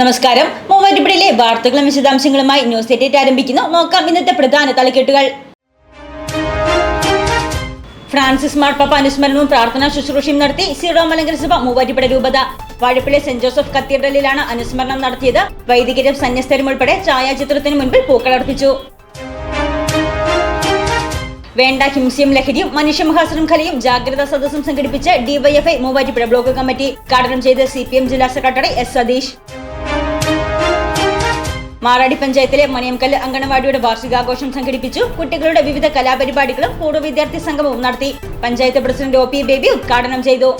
നമസ്കാരം. മൂവാറ്റുപുഴയിലെ വാർത്തകളും വിശദാംശങ്ങളുമായി ന്യൂസ് എഡിറ്റ് ആരംഭിക്കുന്നു. നോക്കാം ഇന്നത്തെ പ്രധാന തലക്കെട്ടുകൾ. ഫ്രാൻസിസ് മാർപ്പാപ്പ അനുസ്മരണവും പ്രാർത്ഥനാ ശുശ്രൂഷയും നടത്തി സീറോ മലങ്കര സഭ മൂവാറ്റുപുഴ രൂപത. വാഴപ്പിള്ളി സെന്റ് ജോസഫ് കത്തീഡ്രലിലാണ് അനുസ്മരണം നടത്തിയത്. വൈദികരും സന്യസ്തരും ഉൾപ്പെടെ ഛായാചിത്രത്തിന് മുൻപിൽ പൂക്കളർപ്പിച്ചു വേണ്ട ഹിംസയും ലഹരിയും മനുഷ്യമഹാശൃംഖലയും ജാഗ്രതാ സദസ്സും സംഘടിപ്പിച്ച് ഡിവൈഎഫ്ഐ മൂവാറ്റുപുഴ ബ്ലോക്ക് കമ്മിറ്റി ഉദ്ഘാടനം ചെയ്ത് സി പി എം ജില്ലാ സെക്രട്ടറി എസ് സതീഷ്. മാറാടി പഞ്ചായത്തിലെ മണിയംകല്ല് അങ്കണവാടിയുടെ വാർഷികാഘോഷം സംഘടിപ്പിച്ചു. കുട്ടികളുടെ വിവിധ കലാപരിപാടികളും പൂർവ വിദ്യാർത്ഥി സംഗമവും നടത്തി. Panchayat president O P Baby ഉദ്ഘാടനം ചെയ്തു.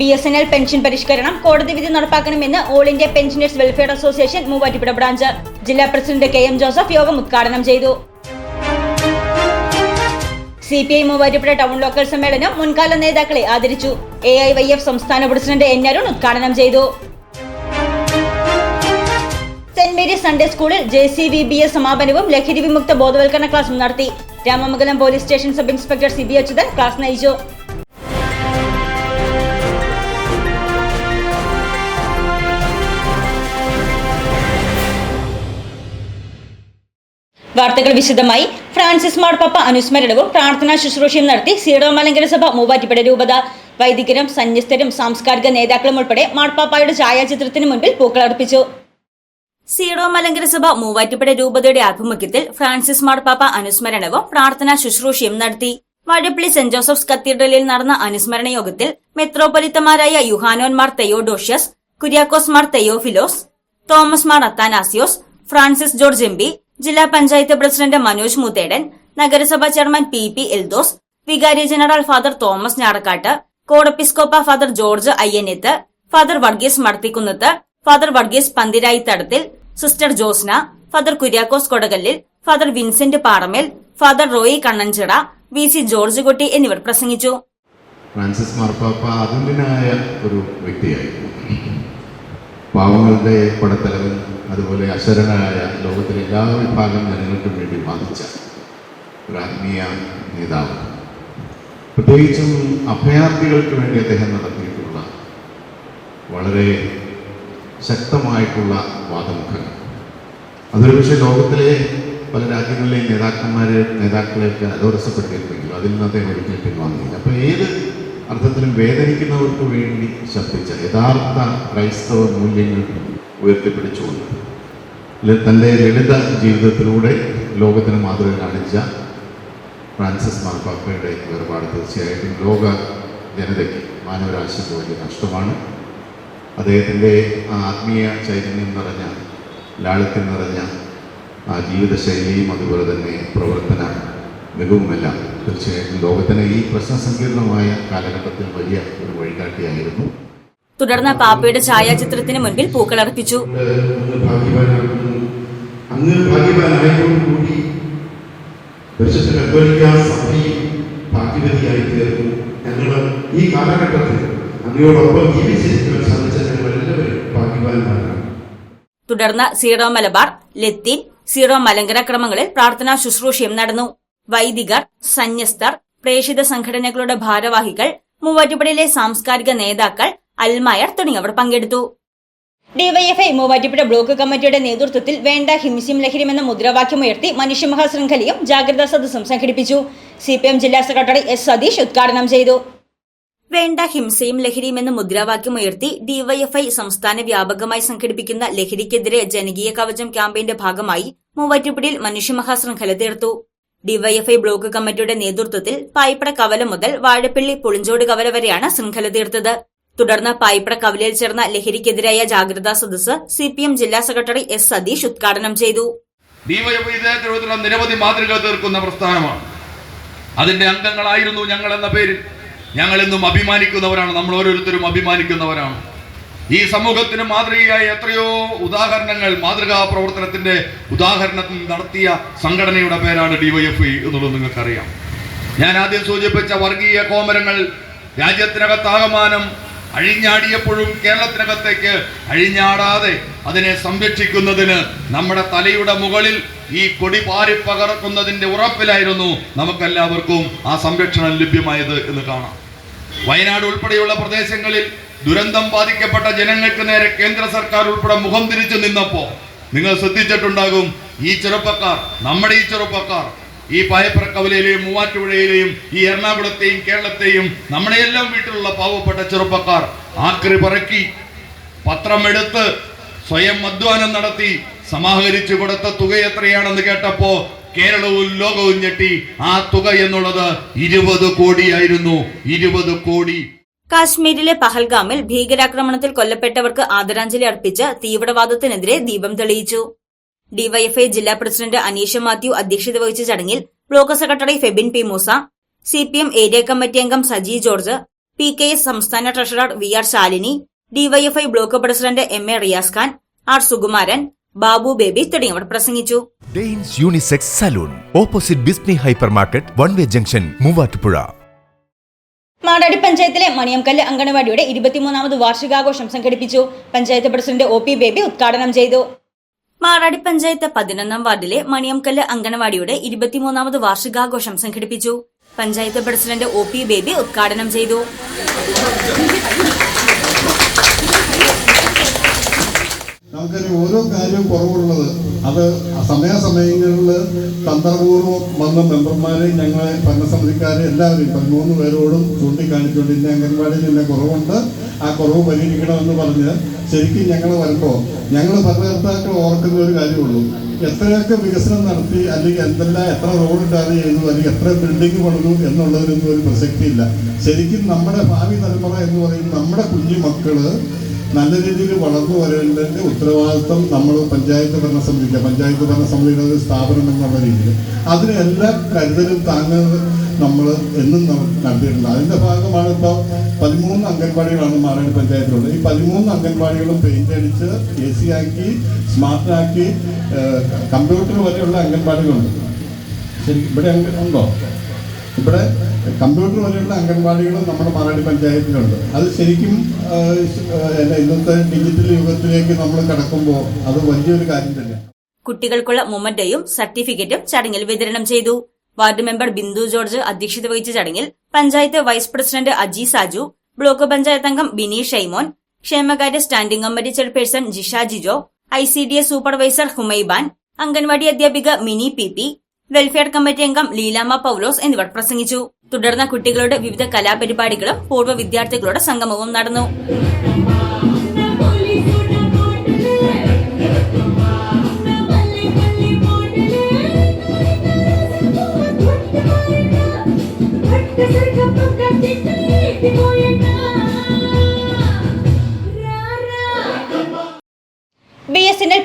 B S N L pension പരിഷ്കരണം കോടതി വിധി നടപ്പാക്കണമെന്ന് all India pensioners welfare association Muvattupuzha branch. ജില്ലാ പ്രസിഡന്റ് കെ എം ജോസഫ് യോഗം ഉദ്ഘാടനം ചെയ്തു. C P I Muvattupuzha town local സമ്മേളനം മുൻകാല നേതാക്കളെ ആദരിച്ചു. എ ഐ വൈ എഫ് സംസ്ഥാന പ്രസിഡന്റ് എൻ അരുൺ ഉദ്ഘാടനം ചെയ്തു. സെന്റ് മേരീസ് സൺഡേ സ്കൂളിൽ J C V B S സമാപനവും ലഹരി വിമുക്ത ബോധവൽക്കരണ ക്ലാസും നടത്തി. Ramamangalam police station sub inspector C B Achuthan class നയിച്ചു. വാർത്തകൾ വിശദമായി. ഫ്രാൻസിസ് മാർപ്പാപ്പ അനുസ്മരണവും പ്രാർത്ഥനാ ശുശ്രൂഷയും നടത്തി സീറോ മലങ്കര സഭ മൂവാറ്റുപുഴ രൂപത. വൈദികരും സന്യസ്തരും സാംസ്കാരിക നേതാക്കളും ഉൾപ്പെടെ മാർപ്പാപ്പായുടെ ഛായാചിത്രത്തിന് മുൻപിൽ പൂക്കളർപ്പിച്ചു സീറോ മലങ്കര സഭ മൂവാറ്റുപുഴ രൂപതയുടെ ആഭിമുഖ്യത്തിൽ ഫ്രാൻസിസ് മാർപ്പാപ്പ അനുസ്മരണവും പ്രാർത്ഥനാ ശുശ്രൂഷയും നടത്തി. വാഴപ്പള്ളി സെന്റ് ജോസഫ്സ് കത്തീഡ്രലിൽ നടന്ന അനുസ്മരണ യോഗത്തിൽ മെത്രോപൊലിത്തമാരായ Yuhanon Mar Theodosius Kuriakose Mar Theophilos Thomas Mar Athanasius Francis George M ജില്ലാ പഞ്ചായത്ത് പ്രസിഡന്റ് മനോജ് മുത്തേടൻ നഗരസഭാ ചെയർമാൻ പി പി എൽദോസ് വികാരി general father Thomas Njadakkattu കോടപ്പിസ്കോപ്പ father George Ayyanethu father Varghese Madathikunnathu father Varghese Panthirayi Thadathil sister Josna father Kuriakose Kodakallil father Vincent Paramel father Roy Kannanchira V C George Kutty എന്നിവർ പ്രസംഗിച്ചു. Francis മാർപ്പാപ്പ അതുല്യനായ ഒരു വ്യക്തിയായിരുന്നു. പാവങ്ങളുടെ പടത്തലവൻ അതുപോലെ അശരണായ ലോകത്തിലെ എല്ലാ വിഭാഗം ജനങ്ങൾക്കും വേണ്ടി ബാധിച്ച ഒരു ആത്മീയ നേതാവ്. പ്രത്യേകിച്ചും അഭയാർത്ഥികൾക്ക് വേണ്ടി അദ്ദേഹം നടത്തിയിട്ടുള്ള വളരെ ശക്തമായിട്ടുള്ള വാദമുഖങ്ങൾ. അതൊരു പക്ഷേ ലോകത്തിലെ പല രാജ്യങ്ങളിലെയും നേതാക്കന്മാരെ നേതാക്കളെയൊക്കെ അലോരസപ്പെട്ടിരുന്നെങ്കിലും അതിൽ നിന്ന് അദ്ദേഹം ഒരിക്കലും പിൻവാങ്ങിയില്ല അപ്പോൾ ഏത് അർത്ഥത്തിലും വേദനിക്കുന്നവർക്ക് വേണ്ടി ശബ്ദിച്ച യഥാർത്ഥ ക്രൈസ്തവ മൂല്യങ്ങൾ ഉയർത്തിപ്പിടിച്ചുകൊണ്ട് തന്റെ ലളിത ജീവിതത്തിലൂടെ ലോകത്തിന് മാതൃക കാണിച്ച ഫ്രാൻസിസ് മാർപ്പാപ്പയുടെ വേർപാട് തീർച്ചയായിട്ടും ലോക ജനതയ്ക്ക് മാനവരാശിക്ക് വലിയ നഷ്ടമാണ്. അദ്ദേഹത്തിന്റെ ആത്മീയ ചൈതന്യം നിറഞ്ഞ ലാളിത്യം നിറഞ്ഞ ആ ജീവിതശൈലിയും അതുപോലെ തന്നെ പ്രവർത്തന മികവുമെല്ലാം തീർച്ചയായിട്ടും ലോകത്തിന് ഈ പ്രശ്നസങ്കീർണമായ കാലഘട്ടത്തിൽ വലിയ ഒരു വഴികാട്ടിയായിരുന്നു. തുടർന്ന് പാപ്പയുടെ ഛായാചിത്രത്തിന് മുൻപിൽ പൂക്കളർപ്പിച്ചു അങ്ങ് ഭാഗ്യവാനായതോടുകൂടി പരിശുദ്ധ കത്തോലിക്ക സഭയും ഭാഗ്യവതിയായി തീർന്നു. ഞങ്ങൾ ഈ കാലഘട്ടത്തിൽ അങ്ങയോടൊപ്പം ജീവിച്ചിരിക്കുവാൻ തുടർന്ന് സീറോ മലബാർ ലത്തീൻ സീറോ മലങ്കര ക്രമങ്ങളിൽ പ്രാർത്ഥനാ ശുശ്രൂഷയും നടന്നു. വൈദികർ സന്യസ്തർ പ്രേഷിത സംഘടനകളുടെ ഭാരവാഹികൾ മൂവാറ്റുപുഴയിലെ സാംസ്കാരിക നേതാക്കൾ അൽമായർ തുടങ്ങിയവർ പങ്കെടുത്തു. ഡിവൈഎഫ്ഐ മൂവാറ്റുപുഴ ബ്ലോക്ക് കമ്മിറ്റിയുടെ നേതൃത്വത്തിൽ വേണ്ട ഹിംസ്യം ലഹരിം എന്ന മുദ്രാവാക്യമുയർത്തി മനുഷ്യമഹാശൃംഖലയും ജാഗ്രതാ സദസ്സും സംഘടിപ്പിച്ചു. സി ജില്ലാ സെക്രട്ടറി എസ് സതീഷ് ഉദ്ഘാടനം ചെയ്തു. വേണ്ട ഹിംസയും ലഹരിയും എന്ന മുദ്രാവാക്യമുയർത്തി ഡിവൈഎഫ്ഐ സംസ്ഥാന വ്യാപകമായി സംഘടിപ്പിക്കുന്ന ലഹരിക്കെതിരെ ജനകീയ കവചം ക്യാമ്പയിന്റെ ഭാഗമായി മൂവാറ്റുപുഴയിൽ മനുഷ്യമഹാശൃംഖല തീർത്തു ഡിവൈഎഫ്ഐ ബ്ലോക്ക് കമ്മിറ്റിയുടെ നേതൃത്വത്തിൽ പായ്പട കവല മുതൽ വാഴപ്പള്ളി പുളിഞ്ചോട് കവല വരെയാണ് ശൃംഖല തീർത്തത്. തുടർന്ന് പായ്പട കവലയിൽ ചേർന്ന ലഹരിക്കെതിരായ ജാഗ്രതാ സദസ് സി പി എം ജില്ലാ സെക്രട്ടറി എസ് സതീഷ് ഉദ്ഘാടനം ചെയ്തു. നിരവധി മാതൃക തീർക്കുന്ന പ്രസ്ഥാനമാണ്. അതിന്റെ അംഗങ്ങളായിരുന്നു ഞങ്ങൾ എന്ന പേരിൽ ഞങ്ങൾ എന്നും അഭിമാനിക്കുന്നവരാണ്. നമ്മൾ ഓരോരുത്തരും അഭിമാനിക്കുന്നവരാണ്. ഈ സമൂഹത്തിന് മാതൃകയായ എത്രയോ ഉദാഹരണങ്ങൾ മാതൃകാ പ്രവർത്തനത്തിന്റെ ഉദാഹരണത്തിൽ നടത്തിയ സംഘടനയുടെ പേരാണ് ഡിവൈഎഫ്ഐ എന്നുള്ളത് നിങ്ങൾക്കറിയാം. ഞാൻ ആദ്യം സൂചിപ്പിച്ച വർഗീയ കോമരങ്ങൾ രാജ്യത്തിനകത്താകമാനം അഴിഞ്ഞാടിയപ്പോഴും കേരളത്തിനകത്തേക്ക് അഴിഞ്ഞാടാതെ അതിനെ സംരക്ഷിക്കുന്നതിന് നമ്മുടെ തലയുടെ മുകളിൽ ഈ കൊടി പാരി പകർക്കുന്നതിന്റെ ഉറപ്പിലായിരുന്നു നമുക്കെല്ലാവർക്കും ആ സംരക്ഷണം ലഭ്യമായത് എന്ന് കാണാം. വയനാട് ഉൾപ്പെടെയുള്ള പ്രദേശങ്ങളിൽ ദുരന്തം ബാധിക്കപ്പെട്ട ജനങ്ങൾക്ക് നേരെ കേന്ദ്ര സർക്കാർ ഉൾപ്പെടെ മുഖം തിരിച്ചു നിന്നപ്പോ നിങ്ങൾ ശ്രദ്ധിച്ചിട്ടുണ്ടാകും ഈ ചെറുപ്പക്കാർ നമ്മുടെ ഈ ചെറുപ്പക്കാർ ഈ പായപ്ര മൂവാറ്റുപുഴയിലെയും ഈ എറണാകുളത്തെയും കേരളത്തെയും നമ്മുടെ എല്ലാം വീട്ടിലുള്ള പാവപ്പെട്ട ചെറുപ്പക്കാർ ആക്രി പറക്കി പത്രമെടുത്ത് സ്വയം അധ്വാനം നടത്തി സമാഹരിച്ചു കൊടുത്ത തുക എത്രയാണെന്ന് കേട്ടപ്പോ കേരളവും ലോകവും ഞെട്ടി. ആ തുക എന്നുള്ളത് ഇരുപത് കോടിയായിരുന്നു. ഇരുപത് കോടി. കാശ്മീരിലെ പഹൽഗാമിൽ ഭീകരാക്രമണത്തിൽ കൊല്ലപ്പെട്ടവർക്ക് ആദരാഞ്ജലി അർപ്പിച്ച് തീവ്രവാദത്തിനെതിരെ ദീപം തെളിയിച്ചു. ഡിവൈഎഫ്ഐ ജില്ലാ പ്രസിഡന്റ് അനീഷ മാത്യു അധ്യക്ഷത വഹിച്ച ചടങ്ങിൽ block secretary Febin P Moosa CPM area committee അംഗം Saji George P K S സംസ്ഥാന treasurer V R Shalini DYFI block president M A Riyas Khan R Sukumaran Babu Baby തുടങ്ങിയവർ പ്രസംഗിച്ചു. Danes unisex salon. Opposite Bismi hyper market one way junction Muvattupuzha. Maradi പഞ്ചായത്തിലെ മണിയംകല്ല് അങ്കണവാടിയുടെ ഇരുപത്തിമൂന്നാമത് വാർഷികാഘോഷം സംഘടിപ്പിച്ചു. Panchayat president O P Baby ഉദ്ഘാടനം ചെയ്തു. മാറാടി പഞ്ചായത്ത് പതിനൊന്നാം വാർഡിലെ മണിയംകല്ല് അങ്കണവാടിയുടെ ഇരുപത്തിമൂന്നാമത് വാർഷികാഘോഷം സംഘടിപ്പിച്ചു. Panchayat president O P Baby ഉദ്ഘാടനം ചെയ്തു. നമുക്കൊരു ഓരോ കാര്യവും കുറവുള്ളത് അത് സമയാസമയങ്ങളിൽ തന്ത്രപൂർവം വന്ന മെമ്പർമാരെ ഞങ്ങളെ ഭരണസമിതിക്കാരെ എല്ലാവരെയും പതിമൂന്ന് പേരോടും ചൂണ്ടിക്കാണിച്ചുകൊണ്ട് ഇന്ന അംഗൻവാടിയിൽ ഇന്ന കുറവുണ്ട് ആ കുറവ് പരിഹരിക്കണമെന്ന് പറഞ്ഞ് ശരിക്കും ഞങ്ങൾ വരുമ്പോൾ ഞങ്ങൾ ഭരണകർത്താക്കൾ ഓർക്കുന്ന ഒരു കാര്യമുള്ളൂ. എത്രയൊക്കെ വികസനം നടത്തി അല്ലെങ്കിൽ എന്തെല്ലാം എത്ര റോഡ് ടാർ ചെയ്തു അല്ലെങ്കിൽ എത്ര ബിൽഡിംഗ് പണിതു എന്നുള്ളതിനൊന്നും ഒരു പ്രസക്തിയില്ല. ശരിക്കും നമ്മുടെ ഭാവി തലമുറ എന്ന് പറയുന്നത് നമ്മുടെ കുഞ്ഞു മക്കൾ നല്ല രീതിയിൽ വളർന്നു വരേണ്ടതിന്റെ ഉത്തരവാദിത്വം നമ്മൾ പഞ്ചായത്ത് ഭരണ സമിതിക്ക് പഞ്ചായത്ത് ഭരണസമിതിയുടെ ഒരു സ്ഥാപനം എന്നുള്ള രീതിയിൽ. അതിന് എല്ലാ കരുതലും താങ്ങുന്നത് നമ്മൾ എന്നും കണ്ടിട്ടുണ്ട്. അതിന്റെ ഭാഗമാണ് ഇപ്പോൾ പതിമൂന്ന് അംഗൻവാടികളാണ് മാറാടി പഞ്ചായത്തിലുള്ളത്. ഈ പതിമൂന്ന് അംഗൻവാടികളും പെയിന്റ് അടിച്ച് എ സി ആക്കി സ്മാർട്ടാക്കി കമ്പ്യൂട്ടർ വരെയുള്ള അംഗൻവാടികളുണ്ട്. ശരി ഇവിടെ ഉണ്ടോ? ഇവിടെ കമ്പ്യൂട്ടർ പോലെയുള്ള അംഗൻവാടികളും നമ്മുടെ മാറാടി പഞ്ചായത്തിലുണ്ട്. അത് ശരിക്കും ഇന്നത്തെ ഡിജിറ്റൽ യുഗത്തിലേക്ക് നമ്മൾ കടക്കുമ്പോൾ അത് വലിയൊരു കാര്യം തന്നെയാണ്. കുട്ടികൾക്കുള്ള മൊമന്റയും സർട്ടിഫിക്കറ്റും ചടങ്ങിൽ വിതരണം ചെയ്തു. വാർഡ് മെമ്പർ ബിന്ദു ജോർജ് അധ്യക്ഷത വഹിച്ച ചടങ്ങിൽ panchayat vice president Aji Saju block panchayat അംഗം ബിനി ഷൈമോൻ ക്ഷേമകാര്യ standing committee chairperson Jisha Jijo I C D S supervisor Humaiban anganwadi അധ്യാപിക Mini P P welfare committee അംഗം ലീലാമ്മ പൌലോസ് എന്നിവർ പ്രസംഗിച്ചു. തുടർന്ന് കുട്ടികളുടെ വിവിധ കലാപരിപാടികളും പൂർവ വിദ്യാർത്ഥികളുടെ സംഗമവും നടന്നു. ബി എസ്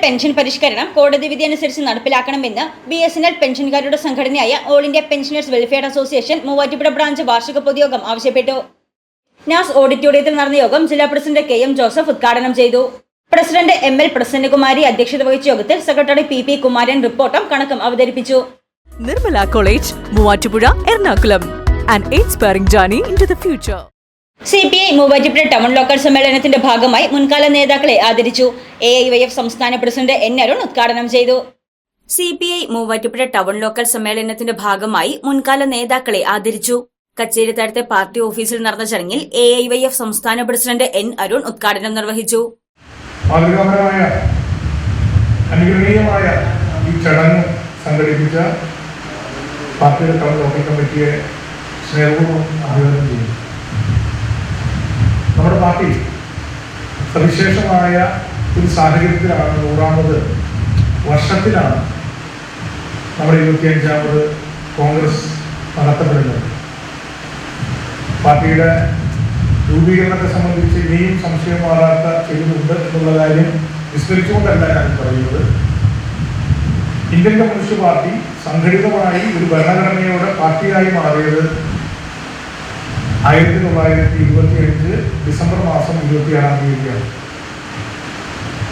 പെൻഷൻ പരിഷ്കരണം കോടതി വിധി അനുസരിച്ച് നടപ്പിലാക്കണമെന്ന് ബി എസ് എൻ എൽ പെൻഷൻകാരുടെ സംഘടനയായ all India pensioners welfare association Muvattupuzha branch വാർഷിക പൊതുയോഗം ആവശ്യപ്പെട്ടു. നാസ് ഓഡിറ്റോറിയത്തിൽ നടന്ന യോഗം ജില്ലാ പ്രസിഡന്റ് കെ എം ജോസഫ് ഉദ്ഘാടനം ചെയ്തു. പ്രസിഡന്റ് എം എൽ പ്രസന്നകുമാരി അധ്യക്ഷത വഹിച്ച യോഗത്തിൽ സെക്രട്ടറി പി പി കുമാരൻ റിപ്പോർട്ടും കണക്കും അവതരിപ്പിച്ചു. Nirmala college Muvattupuzha Ernakulam. An inspiring journey into the future. C P I Muvattupuzha town local സമ്മേളനത്തിന്റെ ഭാഗമായി മുൻകാല നേതാക്കളെ ആദരിച്ചു. എ ഐ വൈ എഫ് സംസ്ഥാന പ്രസിഡന്റ് എൻ അരുൺ ഉദ്ഘാടനം ചെയ്തു. C P I Muvattupuzha town local സമ്മേളനത്തിന്റെ ഭാഗമായി മുൻകാല നേതാക്കളെ ആദരിച്ചു. കച്ചേരിത്താഴത്തെ പാർട്ടി ഓഫീസിൽ നടന്ന ചടങ്ങിൽ എ ഐ വൈ എഫ് സംസ്ഥാന പ്രസിഡന്റ് എൻ അരുൺ ഉദ്ഘാടനം നിർവഹിച്ചു. മാതൃകാപരമായ അനുകരണീയമായ ഈ ചടങ്ങ് സംഘടിപ്പിച്ച പാർട്ടിയുടെ ടൗൺ ലോക്കൽ കമ്മിറ്റിയെ സ്നേഹപൂർവം അഭിവാദനം ചെയ്യുന്നു. നമ്മുടെ പാർട്ടി സവിശേഷമായ ഒരു സാഹചര്യത്തിലാണ് നൂറാമത് വർഷത്തിലാണ് നമ്മുടെ ഇരുപത്തിയഞ്ചാമത് കോൺഗ്രസ് നടത്തപ്പെടുന്നത്. പാർട്ടിയുടെ രൂപീകരണത്തെ സംബന്ധിച്ച് ഇനിയും സംശയം മാറാത്ത ചെയ്തിട്ടുണ്ട് എന്നുള്ള കാര്യം വിസ്മരിച്ചുകൊണ്ടല്ല ഞാൻ പറയുന്നത്. ഇന്ത്യൻ കമ്മ്യൂണിസ്റ്റ് പാർട്ടി സംഘടിതമായി ഒരു ഭരണഘടനയോടെ പാർട്ടിയായി മാറിയത് ആയിരത്തി തൊള്ളായിരത്തി ഇരുപത്തി അഞ്ച് ഡിസംബർ മാസം ഇരുപത്തിയാറാം തീയതിയാണ്.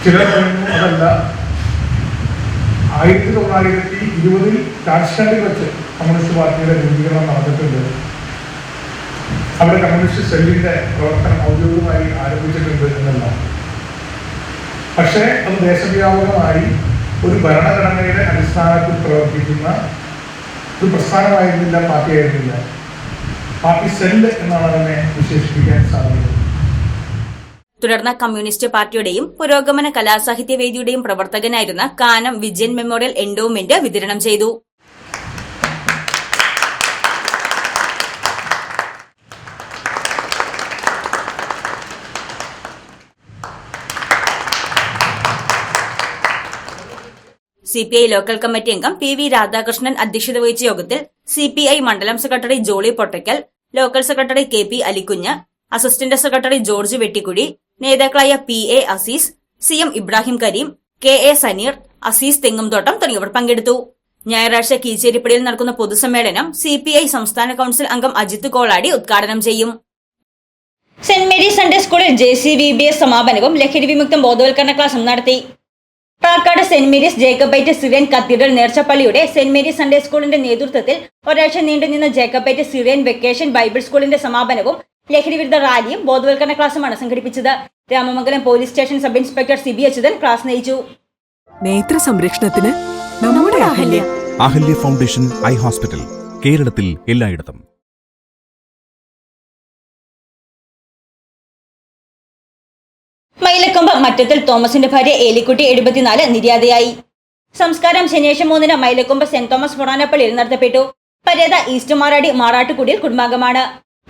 ചിലർ പറയുന്നു അതല്ല. ആയിരത്തി തൊള്ളായിരത്തി ഇരുപതിൽ കാൺസ്റ്റാന്റിൽ വെച്ച് കമ്മ്യൂണിസ്റ്റ് പാർട്ടിയുടെ രൂപീകരണം നടന്നിട്ടുണ്ട്. അവിടെ കമ്മ്യൂണിസ്റ്റ് സെല്ലിന്റെ പ്രവർത്തനം ഔദ്യോഗികമായി ആരംഭിച്ചിട്ടുണ്ട് എന്നല്ല. പക്ഷേ അത് ദേശവ്യാപകമായി ഒരു ഭരണഘടനയുടെ അടിസ്ഥാനത്തിൽ പ്രവർത്തിക്കുന്ന ഒരു പ്രസ്ഥാനമായിരുന്നില്ല പാർട്ടിയായിരുന്നില്ല. പാർട്ടി സെല്ല് എന്നാണ് അതിനെ വിശേഷിപ്പിക്കാൻ സാധിക്കുന്നത്. തുടർന്ന് കമ്മ്യൂണിസ്റ്റ് പാർട്ടിയുടെയും പുരോഗമന കലാസാഹിത്യ വേദിയുടെയും പ്രവർത്തകനായിരുന്ന കാനം വിജയൻ മെമ്മോറിയൽ എൻഡോമെന്റ് വിതരണം ചെയ്തു. സിപിഐ ലോക്കൽ കമ്മിറ്റി അംഗം പി വി രാധാകൃഷ്ണൻ അധ്യക്ഷത വഹിച്ച യോഗത്തിൽ സിപിഐ മണ്ഡലം secretary Jolly Pottackal local secretary K P Alikunju assistant secretary George Vettikudy നേതാക്കളായ P A Azeez C M Ibrahim Kareem K A Saneer Azeez Thengumthottam തുടങ്ങിയവർ പങ്കെടുത്തു. ഞായറാഴ്ച കീച്ചേരിപ്പടിയിൽ നടക്കുന്ന പൊതുസമ്മേളനം സി പി ഐ സംസ്ഥാന കൌൺസിൽ അംഗം അജിത് കോളാടി ഉദ്ഘാടനം ചെയ്യും. സെന്റ് മേരീസ് സൺഡേ സ്കൂളിൽ J C V B S സമാപനവും ലഹരി വിമുക്തം ബോധവൽക്കരണ ക്ലാസും നടത്തി. Pakkad saint Mary's Jacobite Syrian cathedral നേർച്ചപ്പള്ളിയുടെ saint Mary's Sunday സ്കൂളിന്റെ നേതൃത്വത്തിൽ ഒരാഴ്ച നീണ്ടുനിന്ന ജേക്കബൈറ്റ് സിറിയൻ വെക്കേഷൻ ബൈബിൾ സ്കൂളിന്റെ സമാപനവും ലഹരി വിരുദ്ധ റാലിയും ബോധവൽക്കരണ ക്ലാസുമാണ് സംഘടിപ്പിച്ചത്. Ramamangalam police station sub inspector C B Achuthan class നയിച്ചു. നേത്ര സംരക്ഷണത്തിന് നമ്മുടെ Ahalya. Ahalya foundation eye hospital കേരളത്തിൽ എല്ലായിടത്തും. മൈലക്കൊമ്പ് മറ്റത്തിൽ തോമസിന്റെ ഭാര്യ ഏലിക്കുട്ടി എഴുപത്തിനാല് നിര്യാതയായി. സംസ്കാരം ശനിയാഴ്ച മൂന്നിന് മൈലക്കൊമ്പ് സെന്റ് തോമസ് ഫൊറാനപ്പള്ളിയിൽ നടത്തപ്പെട്ടു. പരേത ഈസ്റ്റ് മാറാടി മാറാട്ടുകുടിയിൽ കുടുംബാംഗമാണ്.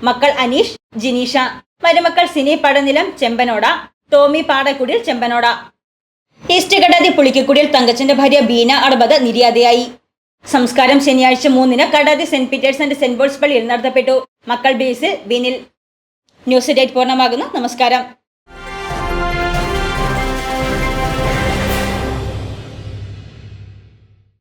മക്കൾ അനീഷ് ജിനീഷ. മരുമക്കൾ സിനി പടനിലം ചെമ്പനോട. ടോമി പാടക്കുടിയിൽ ചെമ്പനോട. ഈസ്റ്റ് കടാതി പുളിക്കക്കുടിയിൽ തങ്കച്ചന്റെ ഭാര്യ ബീന അറുപത് നിര്യാതയായി. സംസ്കാരം ശനിയാഴ്ച മൂന്നിന് Kadathi saint Peter's and saint Paul's പള്ളിയിൽ നടത്തപ്പെട്ടു. മക്കൾ ബേസിൽ ബിനിൽ ന്യൂസ് ഡേറ്റ് പൂർണമാകുന്നു. നമസ്കാരം.